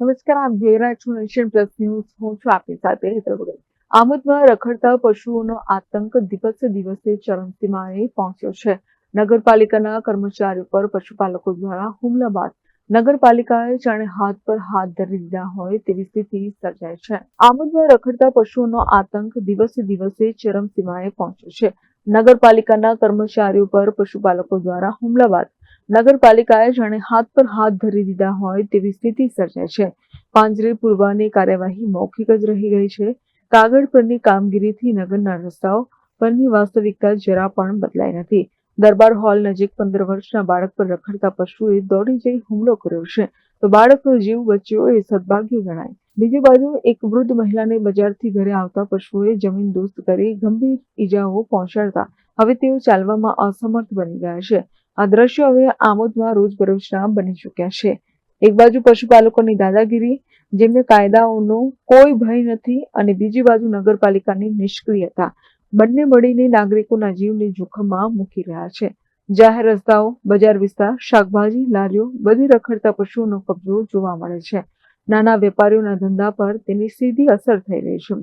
નમસ્કાર, આપ જોઈ રહ્યા છો નેશન પ્લસ ન્યૂઝ. હું છું આપની સાથે હેતલ વગર રખડતા પશુઓનો આતંક દિવસે દિવસે ચરમસીમાએ પહોંચ્યો છે. નગરપાલિકાના કર્મચારીઓ પર પશુપાલકો દ્વારા હુમલા બાદ નગરપાલિકાએ જાણે હાથ પર હાથ ધરી દીધા હોય તેવી સ્થિતિ સર્જાય છે. આમોદમાં રખડતા પશુઓનો આતંક દિવસે દિવસે ચરમસીમાએ પહોંચ્યો છે. નગરપાલિકાના કર્મચારીઓ પર પશુપાલકો દ્વારા હુમલા બાદ નગરપાલિકાએ જાણે હાથ પર હાથ ધરી દીધા હોય તેવી સ્થિતિ સર્જાય છે. પાંજરે પૂરવાની કાર્યવાહી મૌખિક જ રહી ગઈ છે. કાગળ પરની કામગીરીથી નગરના રસ્તાઓ પરની વાસ્તવિકતા જરા પણ બદલાઈ નથી. દરબાર હોલ નજીક પંદર વર્ષના બાળક પર રખડતા પશુએ દોડી જઈ હુમલો કર્યો છે. તો બાળકનો જીવ બચ્યો એ સદભાગ્ય ગણાય. બીજી બાજુ એક વૃદ્ધ મહિલાને બજારથી ઘરે આવતા પશુએ જમીન દોસ્ત કરી ગંભીર ઈજાઓ પહોંચાડતા. હવે તેઓ ચાલવામાં અસમર્થ બની ગયા છે. આ દ્રશ્યો હવે આમોદમાં રોજબરોજના બની ચૂક્યા છે. એક બાજુ પશુપાલકોની દાદાગીરી જેમને કાયદાઓનો કોઈ ભય નથી અને બીજી બાજુ નગરપાલિકાની નિષ્ક્રિયતા. બંને મળીને નાગરિકોના જીવને જોખમમાં મૂકી રહ્યા છે. જાહેર રસ્તાઓ, બજાર વિસ્તાર, શાકભાજી, લારીઓ બધી રખડતા પશુઓનો કબજો જોવા મળે છે. નાના વેપારીઓના ધંધા પર તેની સીધી અસર થઈ રહી છે.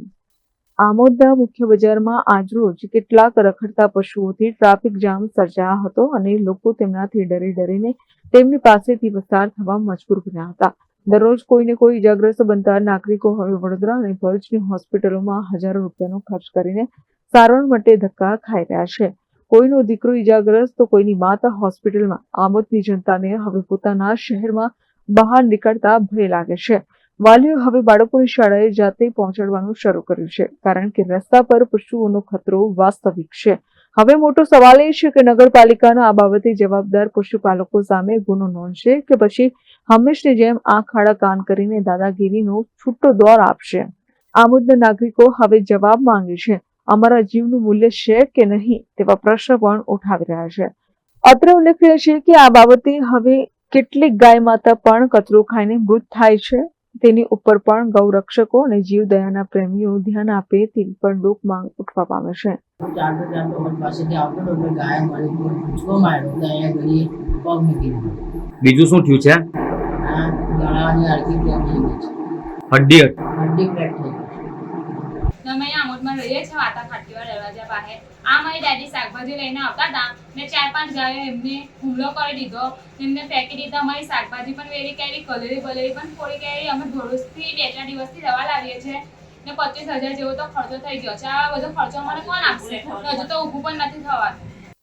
આમોદના મુખ્ય બજારમાં આજરોજ કેટલાક રખડતા પશુઓથી ટ્રાફિક જામ સર્જાયો હતો અને લોકો તેમનાથી ડરી ડરીને તેમની પાસેથી પસાર થવા મજબૂર બન્યા હતા. દરરોજ કોઈને કોઈ ઇજાગ્રસ્ત બનતા નાગરિકો હવે વડોદરા અને ભરૂચની હોસ્પિટલોમાં હજારો રૂપિયાનો ખર્ચ કરીને સારવાર માટે ધક્કા ખાઈ રહ્યા છે. કોઈનો દીકરો ઇજાગ્રસ્ત તો કોઈની માતા હોસ્પિટલમાં. આમોદની જનતાને હવે પોતાના શહેરમાં બહાર નીકળતા ભય લાગે છે. વાલીઓ હવે બાળકોની શાળાએ જાતે પહોંચાડવાનું શરૂ કર્યું છે, કારણ કે રસ્તા પર પશુઓનો ખતરો વાસ્તવિક છે. હવે મોટો સવાલ એ છે કે નગરપાલિકાના આ બાબતે જવાબદાર પશુપાલકો સામે ગુનો નોંધશે કે પછી હંમેશની જેમ આંખ આડા કાન કરીને દાદાગીરીનો છૂટો દોર આપશે? આ મુદ્દે નાગરિકો હવે જવાબ માંગે છે, અમારા જીવનું મૂલ્ય છે કે નહીં? તેવા પ્રશ્ન પણ ઉઠાવી રહ્યા છે. અત્રે ઉલ્લેખનીય છે કે આ બાબતે હવે કેટલીક ગાય માતા પણ કચરો ખાઈને મૃત થાય છે. તેની ઉપર પણ ગૌરક્ષકો અને જીવદયાના પ્રેમીઓ ધ્યાન આપે તે પણ લોક માંગ ઉઠવા પામે છે. હું ચાલતો ચાલતો અમારી પાસેથી આવતો હતો ગાય મારી ઉપર પૂછકો માર્યો અહીંયા ઘડી પગ મૂકી બીજું શું થયું છે? ગળાની હડકી હડ્ડી હડકી ક્રેક થઈ ગઈ છે તો અમે અહીંયા આમોદમાં રહીએ છીએ, વાતા ખાટીવા દરવાજા પાસે આ મારી દાદી શાકભાજી લઈને આવતા હતા. ને ચાર પાંચ ગાયો એમને હુમલો કરી દીધો. એમને ફેંકી દીધા. અમારી શાકભાજી પણ વેરી કરી, કલેરી બલેરી પણ ફોડી કરી. અમે ભરૂચથી બે ચાર દિવસથી દવા લાવીએ છીએ. ને પચીસ હજાર જેવો તો ખર્ચો થઈ ગયો છે. આ બધો ખર્ચો અમારે કોણ આપશે? હજુ તો ઊભું પણ નથી થવાનું.